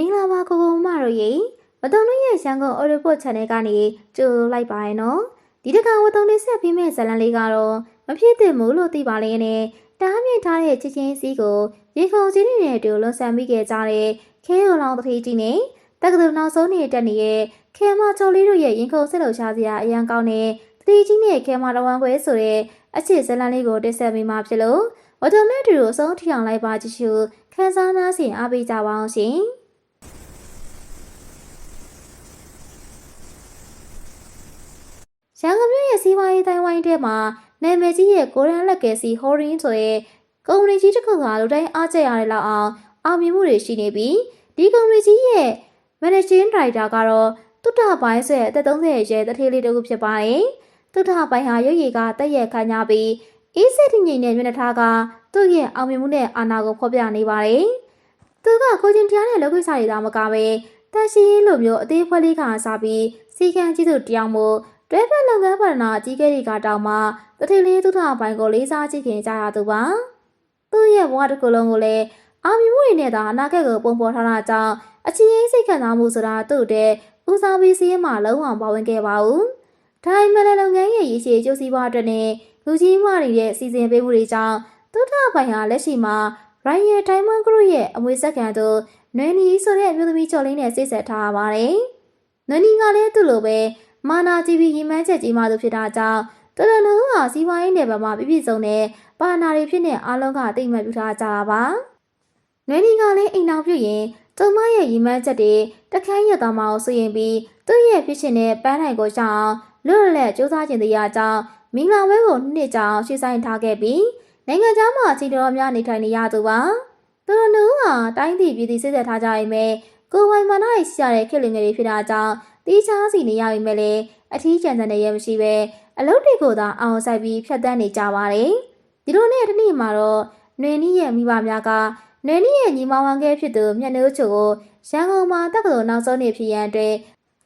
မင်္ဂလာပါကိုကိုမတို့ရေဝတုံတို့ရဲ့ရန်ကုန် Audio Channel ကနေကြိုလိုက်ပါရနော်ဒီတစ်ခါဝတုံလေးဆက်ပြီးမဲ့ဇာတ်လမ်းလေးကတော့မဖြစ်သင့်ဘူးလို့သိပါလေနဲ့တားမြင့်ထားတဲ့ချစ်ချင်းစီးကိုရေခုံချင်းတွေနဲ့အတူလွန်ဆန်မိခဲ့ကြတဲ့ခဲရုံလောင်တတိကြီးနဲ့တက္ကသိုလ်နောက်ဆုံးနေ့တက်နေတဲ့ခဲမချော်လေးတို့ရဲ့ရင်ခုန်ဆက်လှုပ်ရှားစရာအရန်ကောင်းတဲ့တတိကြီးနဲ့ခဲမတော်ဝန်ခွဲဆိုတဲ့အချစ်ဇာတ်လမ်းလေးကိုတင်ဆက်ပေးမှာဖြစ်လို့ဝတုံနဲ့တူအဆုံးထီအောင်လိုက်ပါကြည့်ရှုခန်းစားနားဆင်အားပေးကြပါအောင်ရှင် ရန်ကုန်မြို့ရဲ့စီးပွားရေးတိုင်းဝိုင်းထဲမှာနာမည်ကြီးရဲ့ကိုရန်လက်ကယ်စီဟော်ရင်းဆိုတဲ့ကုမ္ပဏီကြီးတစ်ခုကလူတိုင်းအားကျရတဲ့လောက်အောင်အောင်မြင်မှုတွေရှိနေပြီးဒီကုမ္ပဏီကြီးရဲ့ managing director ကတော့တုတ္တပိုင်းဆိုတဲ့အသက်30ရဲ့တထေးလေးတစ်ခုဖြစ်ပါတယ်။တုတ္တပိုင်းဟာရုပ်ရည်ကတက်ရက်ခမ်းညာပြီးအေးစစ်တငိမ့်တဲ့မျက်နှာထားကသူ့ရဲ့အောင်မြင်မှုနဲ့အာဏာကိုဖော်ပြနေပါတယ်။သူကကိုချင်းတရားနဲ့လုပ်ကိစ္စတွေသာမကပဲတန်ရှင်းရေးလိုမျိုးအသေးဖွဲလေးကစားပြီးစီကံကြီးသူတယောက်မို့ တွဲဖက်လုပ်ငန်းပါဒနာအကြီးကဲတွေကတောင်မှတထင်လေးသူထအပိုင်းကိုလေးစားကြည့်ခင်ကြရသူပါသူ့ရဲ့ဘဝတစ်ခုလုံးကိုလည်းအာမြင်မှုတွေနဲ့သာအနာဂတ်ကိုပုံပေါ်ထားတာကြောင့်အချီးရေးစိတ်ခံစားမှုဆိုတာသူ့တဲ့ဦးစားပေးစည်းရမှာလုံးဝပါဝင်ခဲ့ပါဘူးဒါပေမဲ့လည်းလုပ်ငန်းရဲ့ရည်ရှိကျိုးစည်းပွားအတွက်နဲ့လူကြီးမတွေရဲ့စီစဉ်ပေးမှုတွေကြောင့်သူထအပိုင်းဟာလက်ရှိမှာ Royal Diamond Group ရဲ့အမွေစက္ကန့်သို့နွေနီဆိုတဲ့အမျိုးသမီးကျော်လေးနဲ့စိတ်ဆက်ထားရပါတယ်နွေနီကလည်းသူ့လိုပဲ မာနာကြီးပြီးရင်မှန်းချက်ကြီးမှသူဖြစ်တာကြောင့်တော်တော်တို့ဟာစီးပွားရေးနယ်ပယ်မှာပြည့်ပြည့်စုံတဲ့ပါနာတွေဖြစ်နေအားလုံးကအသိအမှတ်ပြုထားကြတာပါ။နွေနီကလည်းအိမ်နောက်ပြုရင်ကျုံမရဲ့ရင်မှန်းချက်တွေတခန်းရသွားမှအောင်ဆိုရင်ပြီးသူ့ရဲ့ဖြစ်ရှင်တဲ့ပန်းနိုင်ကိုရှောင်းလွတ်လပ်လပ်စူးစမ်းခြင်းတရားကြောင့်မင်္ဂလာဝဲကိုနှစ်ကြောင်ရှေ့ဆိုင်ထားခဲ့ပြီးနိုင်ငံသားမှာအချိန်တော်များနေထိုင်နေရသူပါ။သူတို့တို့ဟာတိုင်းပြည်ပြည်သူစိတ်သက်ထားကြရင်ပဲ ကိုယ်ပိုင်မာနရရှိရတဲ့ခေတ်လူငယ်တွေဖြစ်တာကြောင့်တီးခြားစီနေရပြီမဲ့လေအထီးကျန်တဲ့နေရမရှိပဲအလုပ်တွေကိုသာအောင်ဆိုင်ပြီးဖြတ်တန်းနေကြပါတယ်ဒီလိုနဲ့တနေ့မှာတော့နွေနီးရဲ့မိဘများကနွေနီးရဲ့ညီမဝမ်ကဲဖြစ်သူမျက်နှာချိုကိုရန်ကုန်မှာတက္ကသိုလ်နောက်ဆုံးနေဖြစ်ရန်အတွက်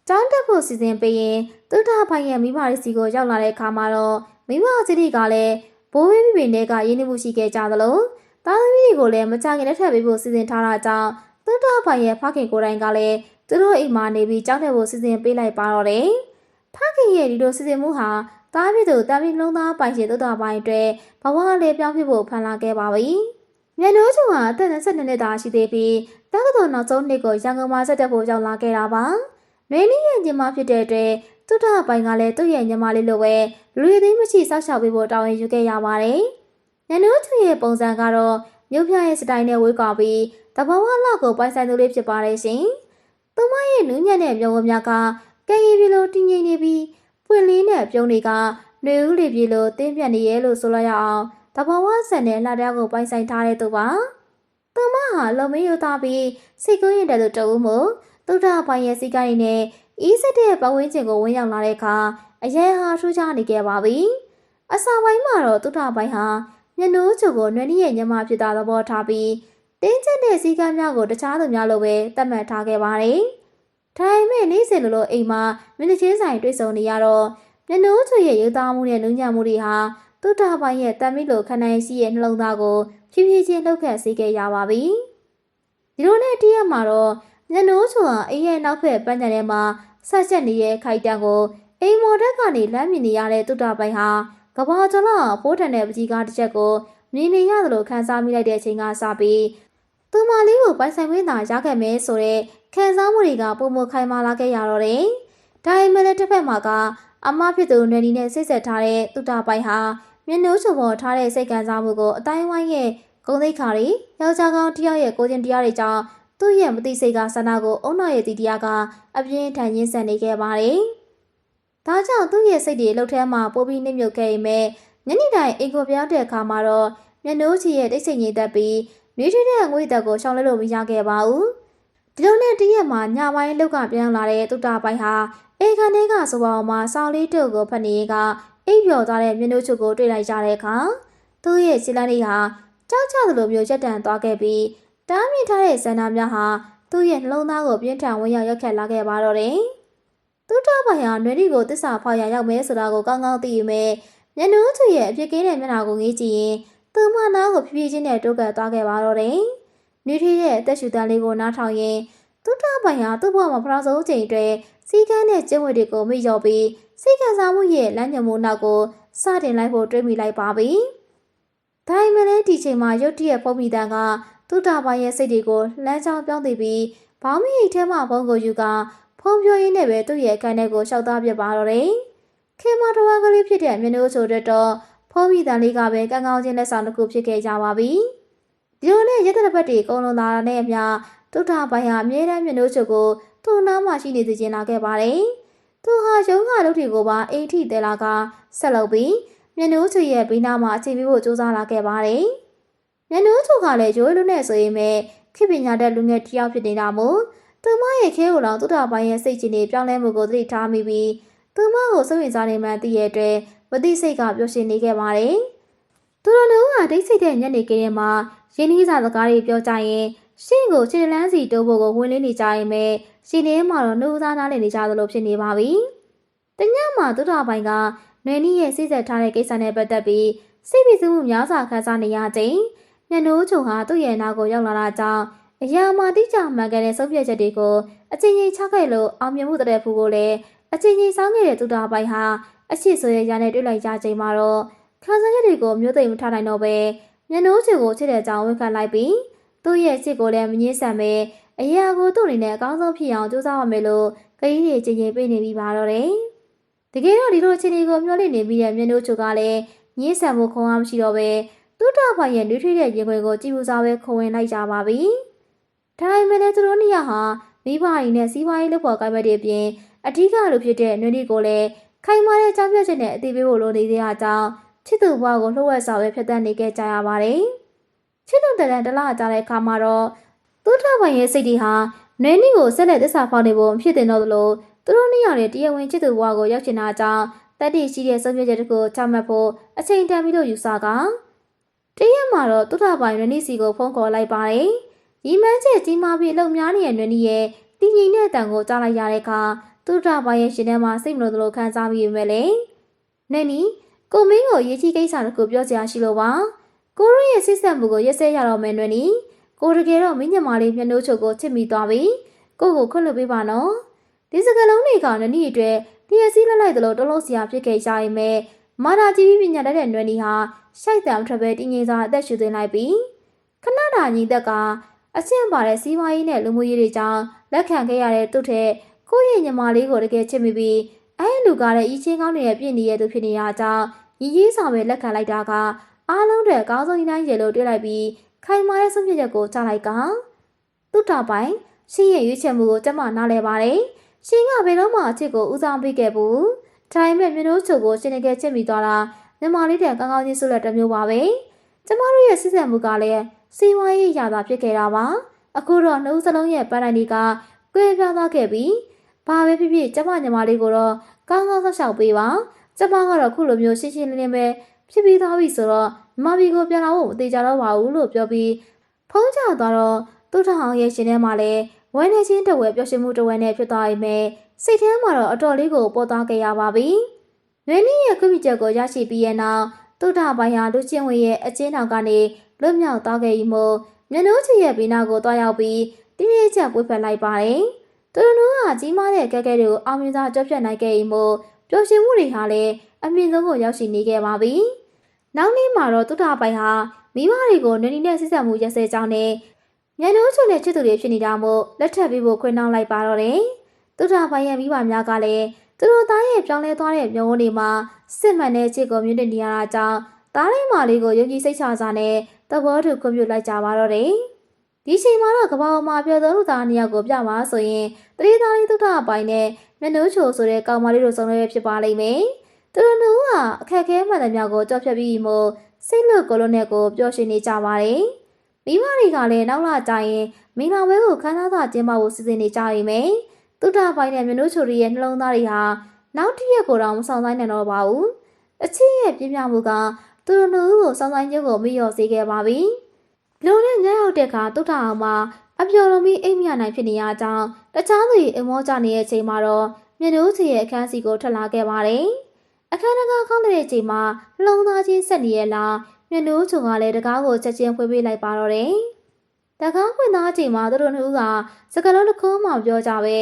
ကျောင်းတက်ဖို့စီစဉ်ပေးရင်သူတဖိုင်ရဲ့မိဘတွေစီကိုရောက်လာတဲ့အခါမှာတော့မိဘကြီးတွေကလည်းဘိုးဘေးမိဘတွေကရင်းနှီးမှုရှိခဲ့ကြသလိုသားသမီးတွေကိုလည်းမကြခင်လက်ထပ်ပေးဖို့စီစဉ်ထားတာကြောင့် သူတဖိုင်ရဲ့ဖခင်ကိုယ်တိုင်ကလည်းသူတို့အိမ်မှာနေပြီးကြောင်းတဲ့ဖို့စီစဉ်ပေးလိုက်ပါတော့တယ်။ဖခင်ရဲ့ဒီလိုစီစဉ်မှုဟာတားပြသူတားပြလုံးသားပိုင်ရှင်တို့တော်ပိုင်းအတွက်ဘဝလေးပြောင်းပြဖို့ဖန်လာခဲ့ပါပြီ။မြန်နိုးချုံဟာအသက်22နှစ်သားရှိသေးပြီးတက္ကသိုလ်နောက်ဆုံးနှစ်ကိုရန်ကုန်မှာဆက်တက်ဖို့ရောက်လာခဲ့တာပါ။နွေနည်းရဲ့ညီမဖြစ်တဲ့အတွက်သူတော်ပိုင်းကလည်းသူ့ရဲ့ညီမလေးလိုပဲလူရည်သိမ်းမရှိစောက်ရှောက်ပေးဖို့တာဝန်ယူခဲ့ရပါတယ်။မြန်နိုးချုံရဲ့ပုံစံကတော့ မြို့ပြရဲ့စတိုင်နဲ့ဝေးကွာပြီးတဘာဝလောက်ကိုပိုင်ဆိုင်သူလေးဖြစ်ပါတယ်ရှင်။သူမရဲ့နူးညံ့တဲ့မျက်ဝန်းများကကဲရီပြေလိုတင်းငိမ့်နေပြီးပွင့်လင်းတဲ့ပြုံးတွေကနှွေဦးလေးပြေလိုတင်းပြတ်နေရဲလို့ဆိုလိုက်ရအောင်တဘာဝဆန်တဲ့လှတရားကိုပိုင်ဆိုင်ထားတဲ့သူပါသူမဟာလုံမင်းယူသားပြီးစိတ်ကူးရင်တယ်လို့တအူးမို့သုဒ္ဓပိုင်ရဲ့စိတ်ကိုင်းနဲ့ဤစက်တဲ့ပတ်ဝန်းကျင်ကိုဝင်ရောက်လာတဲ့အခါအရင်ဟာထူးခြားနေခဲ့ပါပြီအစာပိုင်းမှာတော့သုဒ္ဓပိုင်ဟာ မျက်နှိုးချုပ်ကိုနွေနည်းရဲ့ညမဖြစ်တာသဘောထားပြီးတင်းကျပ်တဲ့စည်းကမ်းများကိုတခြားသူများလိုပဲသတ်မှတ်ထားခဲ့ပါတယ်။ဒါပေမဲ့နေ့စဉ်လိုလိုအိမ်မှာမင်းချင်းဆိုင်တွေ့ဆုံနေရတော့မျက်နှာချွေရဲ့ရုပ်သားမှုနဲ့နုံညံ့မှုတွေဟာသူ့တာပိုင်းရဲ့တမ်းမိလိုခန္ဓာရှိရဲ့နှလုံးသားကိုဖြည်းဖြည်းချင်းလှုပ်ခတ်စေခဲ့ရပါပြီ။ဒီလိုနဲ့တည့်ရက်မှာတော့မျက်နှာချွေဟာအိမ်ရဲ့နောက်ဖက်ပန်းချန်ထဲမှာဆက်ချက်နေတဲ့ခိုက်တံကိုအိမ်မော်တက်ကနေလမ်းမြင်နေရတဲ့သူ့တာပိုင်းဟာ ကဘာကျော်လာပိုးထန်တဲ့ပကြီးကားတစ်ချက်ကိုမြင်နေရသလိုခန်းစားမိလိုက်တဲ့အချိန်ကစပြီးသူမလေးကိုပိုင်ဆိုင်ခွင့်သာရခဲ့မယ်ဆိုတော့ခံစားမှုတွေကပုံမခိုင်မာလာခဲ့ရတော့တယ်။ဒါပေမဲ့လည်းတစ်ဖက်မှာကအမဖြစ်သူနယ်ဒီနဲ့စိတ်ဆက်ထားတဲ့သူတာပိုင်ဟာမျက်နှာချုံပေါ်ထားတဲ့စိတ်ခံစားမှုကိုအတိုင်းဝိုင်းရဲ့ဂုံသိက္ခာတွေယောက်ျားကောင်းတစ်ယောက်ရဲ့ကိုချင်းတရားတွေကြောင့်သူ့ရဲ့မသိစိတ်ကဆန္ဒကိုအုံနောက်ရဲ့တီတရားကအပြင်းထန်ရင်းဆန်နေခဲ့ပါတယ်။ ဒါကြောင့်သူ့ရဲ့စိတ်တွေလှုပ်ထဲမှာပိုပြီးနှိမ့်မြုပ်ခဲ့ရင်ပဲညနေတိုင်းအိမ်ကိုပြောင်းတဲ့အခါမှာတော့မျက်နှာချီရဲ့တိတ်ဆိတ်ငြိမ်သက်ပြီးနှွေးထွေးတဲ့ငွေတက်ကိုရှောင်လဲလို့မရခဲ့ပါဘူး။ဒီလိုနဲ့တရက်မှာညပိုင်းလောက်ကပြန်လာတဲ့တုတ္တပိုင်းဟာအေခန်ထဲကဆိုပါအောင်မှာဆောင်းလေးတုပ်ကိုဖတ်နေကအိပ်ပျော်သွားတဲ့မျက်နှာချုပ်ကိုတွေ့လိုက်ကြတဲ့အခါသူ့ရဲ့ခြေလမ်းလေးဟာကြောက်ကြသလိုမျိုးရက်တန်သွားခဲ့ပြီးတားမြင့်ထားတဲ့စန္ဒများဟာသူ့ရဲ့နှလုံးသားကိုပြင်းထန်ဝင်ရောက်ရက်ခတ်လာခဲ့ပါတော့တယ်။ သူ့တော်ပိုင်ဟာနွေရီကိုတစ္ဆာဖောက်ရရောက်မဲဆိုတာကိုကောင်းကောင်းသိယူမဲ့မျက်နှာချွေရဲ့အပြစ်ကင်းတဲ့မျက်နှာကိုငေးကြည့်ရင်သူမနာကိုဖြည်းဖြည်းချင်းနဲ့တိုးကပ်သွားခဲ့ပါတော့တယ်။နွေထီရဲ့အသက်ရှူတန်းလေးကိုနားထောင်ရင်သူတပိုင်ဟာသူ့ဘဝမှာပထမဆုံးချိန်အတွင်းစီကန်းတဲ့ကျင့်ဝတ်တွေကိုမိရောပြီးစိတ်ခံစားမှုရဲ့လမ်းညွှန်မှုနောက်ကိုစတင်လိုက်ဖို့တွေးမိလိုက်ပါပြီ။ဒါပေမဲ့လည်းဒီချိန်မှာရုတ်တရက်ဖုံးမိတန်ကသူတပိုင်ရဲ့စိတ်တွေကိုလမ်းကြောင်းပြောင်းသိပြီးဘောင်းမီအိတ်ထဲမှာဘုံကိုယူက ဖုံးပြောရင်းနဲ့ပဲသူ့ရဲ့အခန်းထဲကိုရှောက်သားပြပါတော့တယ်။ခေမတော်ကလေးဖြစ်တဲ့မျက်နှာချိုတဲ့တော့ဖုံးမိတန်လေးကပဲကန်းကောင်းချင်းလက်ဆောင်တစ်ခုဖြစ်ခဲ့ကြပါပြီ။ဒီလိုနဲ့ရက်တဲ့ဘက်တွေအကုန်လုံးလာတဲ့အမျှတုထပိုင်ဟာအမြဲတမ်းမျက်နှာချိုကိုသူ့နားမှာရှိနေသူချင်းလာခဲ့ပါတယ်။သူဟာရုံးကလုပ်တွေကိုပါအိမ်ထိတဲလာကဆက်လုပ်ပြီးမျက်နှာချိုရဲ့ဘေးနားမှာအချိန်ပြဖို့စူးစမ်းလာခဲ့ပါတယ်။မျက်နှာချိုကလည်းရိုးလူနဲ့ဆိုရင်ပဲခေပညာတဲ့လူငယ်တစ်ယောက်ဖြစ်နေတာမို့ သူမရဲ့ခဲကိုယ်တော်တုထပိုင်ရဲ့စိတ်ချင်းတွေပြောင်းလဲမှုကိုသတိထားမိပြီးသူမကိုစိတ်ဝင်စားနေမှသိရတဲ့အတွက်မသိစိတ်ကပျော်ရွှင်နေခဲ့ပါတယ်။သူတို့တို့ကဒိတ်စိတ်တဲ့ညနေခင်းမှာရင်းနှီးစာစကားတွေပြောကြရင်ရှင့်ကိုခြေလန်းစီတိုးဖို့ကိုဝင်လင်းနေကြရင်ပဲရှင်နေမှာတော့နှုတ်သားနားလည်နေကြသလိုဖြစ်နေပါပြီ။တညမှာသူတော်ပိုင်ကနွေနီးရဲ့စိစက်ထားတဲ့ကိစ္စနဲ့ပတ်သက်ပြီးစိတ်ပီစမှုများစွာခံစားနေရချိန်ညနိုးချုံဟာသူ့ရဲ့နာကိုရောက်လာတာကြောင့် အရာမှာတိကျမှန်ကန်တဲ့ဆုံးဖြတ်ချက်တွေကိုအချင်းချင်းချခဲ့လို့အောင်မြင်မှုတတဲ့ဖူကိုလည်းအချင်းချင်းစောင်းခဲ့တဲ့သူတော်ပိုင်ဟာအရှိဆိုရရနဲ့တွေ့လိုက်ကြချိန်မှာတော့ခံစားချက်တွေကိုမျိုးသိမ့်မထားနိုင်တော့ပဲညနိုးချုံကိုချစ်တဲ့အကြောင်းဝန်ခံလိုက်ပြီးသူ့ရဲ့ချစ်ကိုလည်းမငြင်းဆန်ပဲအရာကိုသူ့အနေနဲ့အကောင်းဆုံးဖြစ်အောင်ကြိုးစားရမယ်လို့ခရီးတွေချင်းချင်းပြေးနေပြီးပါတော့တယ်။တကယ်တော့ဒီလိုအခြေအနေကိုမျှော်လင့်နေပြီးတဲ့မျက်နှာချိုကလည်းငြင်းဆန်ဖို့ခုံအားမရှိတော့ပဲသူ့တော်ဖိုင်ရဲ့နှွေးထွေးတဲ့ရင်ခွင်ကိုကြည့်ပူစားပဲခုံဝင်လိုက်ကြပါပြီ။ ဒါပေမဲ့လည်းသူတို့နှစ်ယောက်ဟာမိဘရင်းနဲ့စီးပွားရေးလုပ်ဖော်ကိုင်ဘက်တွေအပြင်အထူးကလိုဖြစ်တဲ့နှွေးတွေကိုလည်းခိုင်မာတဲ့ကြောင်းပြချက်နဲ့အသေးပေးဖို့လိုနေသေးတာကြောင့်ချစ်သူဘွားကိုလှုပ်ဝက်စွာပဲဖျက်ဆီးနေခဲ့ကြရပါတယ်။ချစ်သူတရံတလားကြတဲ့အခါမှာတော့သူ့ထပိုင်ရဲ့စိတ်တွေဟာနွေနီကိုဆက်လက်သစ္စာဖောက်နေဖို့ဖြစ်တင်တော့သလိုသူတို့နှစ်ယောက်ရဲ့တရားဝင်ချစ်သူဘဝကိုရောက်ချင်တာကြောင့်တက်တီရှိတဲ့ဆုံးဖြတ်ချက်တစ်ခုချမှတ်ဖို့အချိန်တန်ပြီးလို့ယူဆကတရက်မှာတော့သူ့ထပိုင်နွေနီစီကိုဖုန်းခေါ်လိုက်ပါတယ်။ ရီမန်းချက်ကြီးမားပြီးအလုံများနေတဲ့နွေနီရဲ့တည်ငြိမ်တဲ့အတန်ကိုကြားလိုက်ရတဲ့အခါသူ့ထပိုင်ရဲ့ရှင်ထဲမှာစိတ်မလို့သလိုခံစားမိပေမဲ့လေ။နနီကိုမင်းကိုရေးချီကိစ္စတစ်ခုပြောစရာရှိလို့ပါ။ကိုရိုရဲ့စစ်ဆက်မှုကိုရက်စဲရတော့မယ်နွေနီ။ကိုတကယ်တော့မင်းညမလေးမျက်နှာချုပ်ကိုချစ်မိသွားပြီ။ကိုကိုခွင့်လွှတ်ပေးပါနော်။ဒီစကလုံးတွေကနနီအတွက်တရစီလက်လိုက်သလိုတလုံးစရာဖြစ်ခဲ့ကြရင်မဲ့မာနာကြီးပညာတတ်တဲ့နွေနီဟာရှိုက်တံထပဲတင်းငင်စာအသက်ရှူသွင်းလိုက်ပြီးခဏတာညီသက်က အဆင့်ပါတဲ့စီးပွားရေးနဲ့လူမှုရေးတွေကြောင့်လက်ခံခဲ့ရတဲ့သူ့ထက်ကိုယ့်ရဲ့ညီမလေးကိုတကယ်ချစ်မိပြီးအဲလူကလည်းဤချင်းကောင်းနေတဲ့ပြည့်နေရသူဖြစ်နေရကြောင်းရည်ရည်ဆောင်ပဲလက်ခံလိုက်တာကအားလုံးတဲ့အကောင်းဆုံးတိုင်းရေလို့တွေ့လိုက်ပြီးခိုင်မာတဲ့ဆုံးဖြတ်ချက်ကိုချလိုက်ကသူ့တာပိုင်ရှင်ရဲ့ရွေးချယ်မှုကိုကျမနားလဲပါတယ်ရှင်ကဘယ်တော့မှအချစ်ကိုဦးဆောင်ပေးခဲ့ဘူးဒါပေမဲ့မျိုးချိုကိုရှင်တကယ်ချစ်မိသွားတာညီမလေးတဲ့ကောင်းကောင်းချင်းဆုလက်တစ်မျိုးပါပဲကျမတို့ရဲ့စစ်ဆက်မှုကလည်း စီဝါရေးရတာဖြစ်ခဲ့တာပါအခုတော့နှုတ်စလုံးရဲ့ပန်းတိုင်းတွေကကွဲပြားသွားခဲ့ပြီဘာပဲဖြစ်ဖြစ်ကျမညီမလေးကိုတော့ကောင်းကောင်းဆောက်ရှောက်ပေးပါကျမကတော့ခုလိုမျိုးရှင်းရှင်းလင်းလင်းပဲဖြစ်ပြီးသွားပြီဆိုတော့မမီကိုပြန်လာဖို့မသေးကြတော့ပါဘူးလို့ပြောပြီးဖုံးချသွားတော့သူ့ထောင်ရဲ့ရှင်ထဲမှာလည်းဝမ်းနေချင်းတဝဲပျော်ရွှင်မှုတဝဲနဲ့ဖြစ်သွားပြီမဲ့စိတ်ထဲမှာတော့အတော်လေးကိုပေါ်သွားခဲ့ရပါပြီ။နွေနည်းရဲ့ခွင့်ပြုချက်ကိုရရှိပြီးရဲ့နောက်သူ့ထောင်ပိုင်းဟာလူချင်းဝင်ရဲ့အချင်းထောင်ကနေ လွတ်မြောက်သွားခဲ့ပြီမို့မျက်နှာချီရဲ့ဘေးနာကိုတွားရောက်ပြီးတင်းရဲချက်ပွေဖက်လိုက်ပါတယ်။သူတို့ကကြီးမားတဲ့ကဲကဲတွေကိုအောင်မြင်စွာကြော့ပြတ်နိုင်ခဲ့ပြီမို့ပျော်ရွှင်မှုတွေဟာလည်းအမြင့်ဆုံးကိုရောက်ရှိနေခဲ့ပါပြီ။နောက်နေ့မှာတော့တုထပိုင်ဟာမိဘတွေကိုနွေနီနဲ့ဆက်ဆက်မှုရက်စဲကြောင်းနဲ့ညနှိုးချုံတဲ့ချစ်သူတွေဖြစ်နေတာမို့လက်ထပ်ပြီးဖို့ခွင့်နှောင်းလိုက်ပါတော့တယ်။တုထပိုင်ရဲ့မိဘများကလည်းသူတို့သားရဲ့ပြောင်းလဲသွားတဲ့မျိုးတွေမှာစစ်မှန်တဲ့ချစ်ကိုမြင့်တင်နေရတာကြောင့်သားလေးမလေးကိုယုံကြည်စိတ်ချစွာနဲ့ သဘောတူခွင့်ပြုလိုက်ကြပါတော့တယ်။ဒီချိန်မှာတော့ကဘာပေါ်မှာပြောသောလူသားနှစ်ယောက်ကိုပြပါဆိုရင်တတိသားလေးတုထပိုင်နဲ့မျက်နှာချိုဆိုတဲ့ကောင်မလေးတို့ဆုံးရွက်ဖြစ်ပါလိမ့်မယ်။သူတို့ကအခက်အခဲမှန်တဲ့မြောက်ကိုကြောက်ဖြတ်ပြီးမို့စိတ်လွတ်ကိုလုံးနဲ့ကိုပျော်ရွှင်နေကြပါတယ်။မိဘတွေကလည်းနောက်လာကြရင်မိလာဝဲကိုခန်းသားသာကျင်းပဖို့စီစဉ်နေကြရမယ်။သူတာပိုင်းနဲ့မျိုးချိုရီရဲ့နှလုံးသားတွေဟာနောက်တစ်ရက်ကိုတော့မဆောင်ဆိုင်နိုင်တော့ပါဘူး။အချစ်ရဲ့ပြင်းပြမှုက သူတို့လူကိုဆောင်ဆိုင်ခြင်းကိုမလျော့စေခဲ့ပါပြီ။လူနဲ့ညရောက်တဲ့အခါသူတာအောင်မှာအပျော်တော်မီအိမ်မြနိုင်ဖြစ်နေရကြောင်းတခြားသူတွေအမောကြနေတဲ့အချိန်မှာတော့မြနိုးချေရဲ့အခန်းစီကိုထွက်လာခဲ့ပါတယ်။အခန်းတကားကောင်းတဲ့အချိန်မှာလုံသားချင်းဆက်နေရလားမြနိုးချုံကလည်းတကားကိုချက်ချင်းဖွေးပေးလိုက်ပါတော့တယ်။တကားဖွင့်သားအချိန်မှာသူတို့နှစ်ဦးကစကလုံးတစ်ခုမှမပြောကြပဲ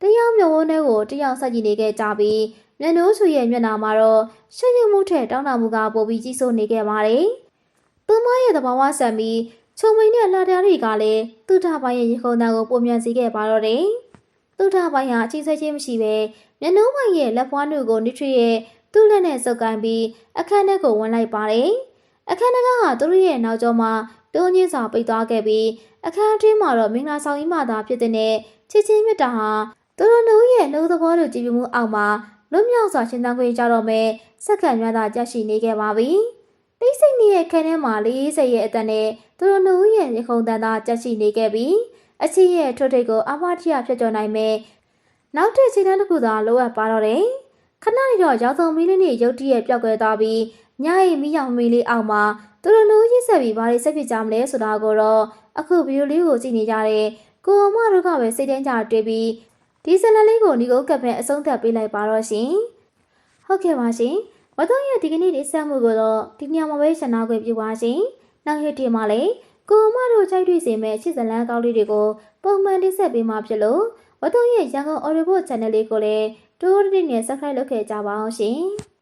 တယောက်မျက်ဝန်းထဲကိုတယောက်ဆက်ကြည့်နေခဲ့ကြပြီး မျက်နှိုးချူရဲ့မျက်နှာမှာတော့ရှက်ရွံ့မှုထက်တောင်းတမှုကပိုပြီးကြီးစိုးနေခဲ့ပါတယ်။သူမရဲ့သဘာဝဆံပြီးချုံမိန်နဲ့လှတရားတွေကလည်းသူ့ထပိုင်းရဲ့ရေခုံတန်းကိုပုံမြန်စေခဲ့ပါတော့တယ်။သူ့ထပိုင်းဟာအချင်းဆွဲချင်းမရှိပဲမျက်နှိုးပိုင်းရဲ့လက်ဖွားနှုတ်ကိုနိထရီရဲ့သူ့လက်နဲ့စုပ်ကိုင်းပြီးအခန်းထဲကိုဝင်လိုက်ပါတယ်။အခန်းထဲကဟာသူတို့ရဲ့နောက်ကျောမှာတွန်းချင်းစာပိတ်သွားခဲ့ပြီးအခန်းအတွင်းမှာတော့မင်္ဂလာဆောင်ကြီးမှသာဖြစ်တဲ့နဲ့ချစ်ချင်းမြတ်တာဟာသူတို့နှုတ်ရဲ့နှုတ်သဘောလိုကြည်ပြမှုအောက်မှာ လွတ်မြောက်စွာရှင်းတန်းခွင့်ကြတော့မယ်စက္ကန့်များသာကြာရှိနေခဲ့ပါပြီ။တိတ်ဆိတ်နေတဲ့ခန်းထဲမှာ40ရဲ့အတန်နဲ့သူတို့နှုတ်ရဲ့ရခုံတန်းသာကြာရှိနေခဲ့ပြီးအချင်းရဲ့ထွတ်ထိတ်ကိုအမတိယဖြစ်ကျော်နိုင်မယ်နောက်ထပ်ခြေတန်းတစ်ခုသာလိုအပ်ပါတော့တယ်။ခဏနေတော့ရောင်စုံမီးလေးနဲ့ရုတ်တရက်ပျောက်ကွယ်သွားပြီးညရဲ့မီးရောင်မီးလေးအောက်မှာသူတို့နှုတ်ရစ်ဆက်ပြီးဘာတွေဆက်ဖြစ်ကြမလဲဆိုတာကိုတော့အခုဗီဒီယိုလေးကိုကြည့်နေကြတဲ့ကိုအမတို့ကပဲစိတ်တန်းကြတွေ့ပြီး ဒီဇလန်လေးကိုဒီကုတ်ကပ်ပဲအဆုံးသတ်ပေးလိုက်ပါတော့ရှင်။ဟုတ်ကဲ့ပါရှင်။ဝတ်တော့ရဲ့ဒီကနေ့ဒီဆက်မှုကိုတော့ဒီညမှာပဲရှင်းနာခွင့်ပြုပါရှင်။နောက်ရက်ဒီမှာလည်းကိုအမတို့ကြိုက်တွေ့စေမဲ့ချစ်ဇလန်ကောင်းလေးတွေကိုပုံမှန်တင်ဆက်ပေးမှာဖြစ်လို့ဝတ်တော့ရဲ့ရန်ကုန် Audible Channel လေးကိုလည်းတိုးတိုးနဲ့ Subscribe လုပ်ခဲ့ကြပါအောင်ရှင်။